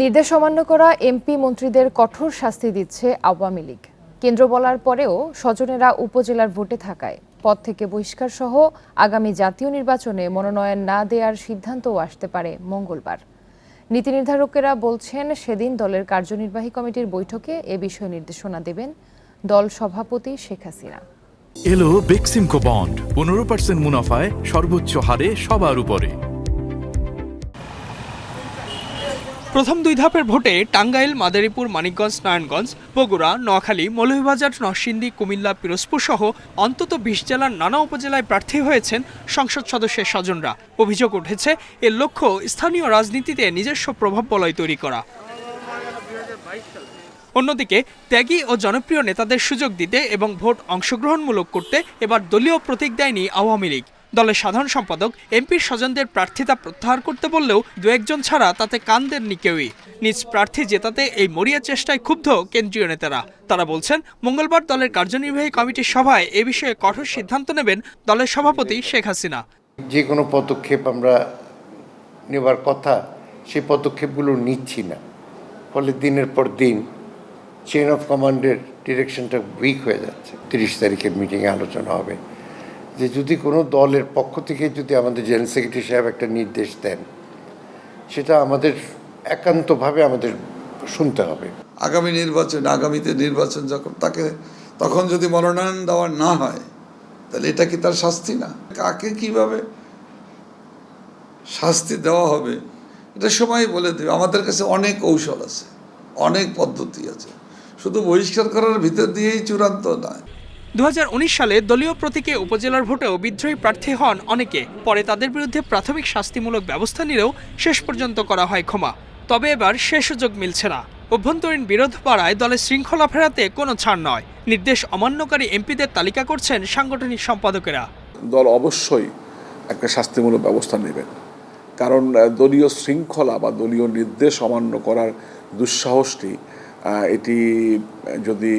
নির্দেশ অমান্য করা এমপি মন্ত্রীদের কঠোর শাস্তি দিচ্ছে আওয়ামী লীগ। কেন্দ্র বলার পরেও স্বজনেরা উপজেলার ভোটে থাকায়। পদ থেকে বহিষ্কার সহ আগামী জাতীয় নির্বাচনে মনোনয়ন না দেওয়ার সিদ্ধান্তও আসতে পারে মঙ্গলবার। নীতি নির্ধারকেরা বলছেন, সেদিন দলের কার্যনির্বাহী কমিটির বৈঠকে এ বিষয়ে নির্দেশনা দেবেন দল সভাপতি শেখ হাসিনা। এলো বেক্সিমকো বন্ড। পনেরো পার্সেন্ট মুনাফায় সর্বোচ্চ হারে সবার উপরে। প্রথম দুই ধাপের ভোটে টাঙ্গাইল, মাদারীপুর, মানিকগঞ্জ, নারায়ণগঞ্জ, বগুড়া, নোয়াখালী, মৌলভীবাজার, নরসিংদী, কুমিল্লা, পিরোজপুর সহ অন্তত বিশ জেলার নানা উপজেলায় প্রার্থী হয়েছেন সংসদ সদস্যের স্বজনরা। অভিযোগ উঠেছে, এর লক্ষ্য স্থানীয় রাজনীতিতে নিজস্ব প্রভাব বলয় তৈরি করা। অন্যদিকে, ত্যাগী ও জনপ্রিয় নেতাদের সুযোগ দিতে এবং ভোট অংশগ্রহণমূলক করতে এবার দলীয় প্রতীক দেয়নি আওয়ামী লীগ। দলের সাধারণ সম্পাদক, এমপির স্বজনদের প্রার্থিতা প্রত্যাহার করতে বললেও দু একজন ছাড়া তাতে কান দেননি কেউই। নিজ প্রার্থী জেতাতে এই মরিয়া চেষ্টায় ক্ষুব্ধ কেন্দ্রীয় নেতারা। তারা বলছেন, মঙ্গলবার দলের কার্যনির্বাহী কমিটির সভায় এ বিষয়ে কঠোর সিদ্ধান্ত নেবেন দলের সভাপতি শেখ হাসিনা। যে কোনো পদক্ষেপ আমরা নেবার কথা, সেই পদক্ষেপগুলো নিচ্ছি না। ফলে দিনের পর দিন চেন অফ কমান্ডের ডিরেকশনটা উইক হয়ে যাচ্ছে। তিরিশ তারিখের মিটিংয়ে আলোচনা হবে। যে যদি কোনো দলের পক্ষ থেকে যদি আমাদের জেনারেল সেক্রেটারি সাহেব একটা নির্দেশ দেন, সেটা আমাদের একান্তভাবে আমাদের শুনতে হবে। আগামী নির্বাচন, আগামীতে নির্বাচন যখন তাকে, তখন যদি মনোনয়ন দেওয়া না হয়, তাহলে এটা কি তার শাস্তি না? কাকে কীভাবে শাস্তি দেওয়া হবে, এটা সময় বলে দেবে। আমাদের কাছে অনেক কৌশল আছে, অনেক পদ্ধতি আছে। শুধু বহিষ্কার করার ভিতর দিয়েই চূড়ান্ত নয়। দু হাজার উনিশ সালে দলীয় প্রতীকে উপজেলার ভোটেও বিদ্রোহী প্রার্থী হন অনেকে। পরে তাদের বিরুদ্ধে প্রাথমিক শাস্তিমূলক ব্যবস্থা নিলেও শেষ পর্যন্ত করা হয় ক্ষমা। তবে এবার সে সুযোগ মিলছে না। অভ্যন্তরীণ বিরোধ বাড়ায় দলের শৃঙ্খলা ফেরাতে কোনো ছাড় নয়। নির্দেশ অমান্যকারী এমপিদের তালিকা করছেন সাংগঠনিক সম্পাদকেরা। দল অবশ্যই একটা শাস্তিমূলক ব্যবস্থা নেবেন। কারণ দলীয় শৃঙ্খলা বা দলীয় নির্দেশ অমান্য করার দুঃসাহসটি এটি যদি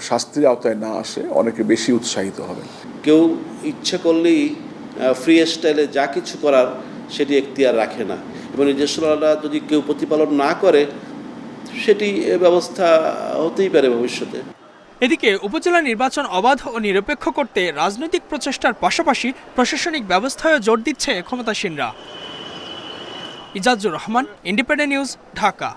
শাস্তির আওতায় না আসে অনেকে বেশি উৎসাহিত হবেন। কেউ ইচ্ছে করলেই ফ্রি স্টাইলে যা কিছু করার সেটি এখতিয়ার রাখে না। এবং নিজস্বরা যদি কেউ প্রতিপালন না করে সেটি ব্যবস্থা হতেই পারে ভবিষ্যতে। এদিকে উপজেলা নির্বাচন অবাধ ও নিরপেক্ষ করতে রাজনৈতিক প্রচেষ্টার পাশাপাশি প্রশাসনিক ব্যবস্থায়ও জোর দিচ্ছে ক্ষমতাসীনরা। Ijajur Rahman Independent News Dhaka.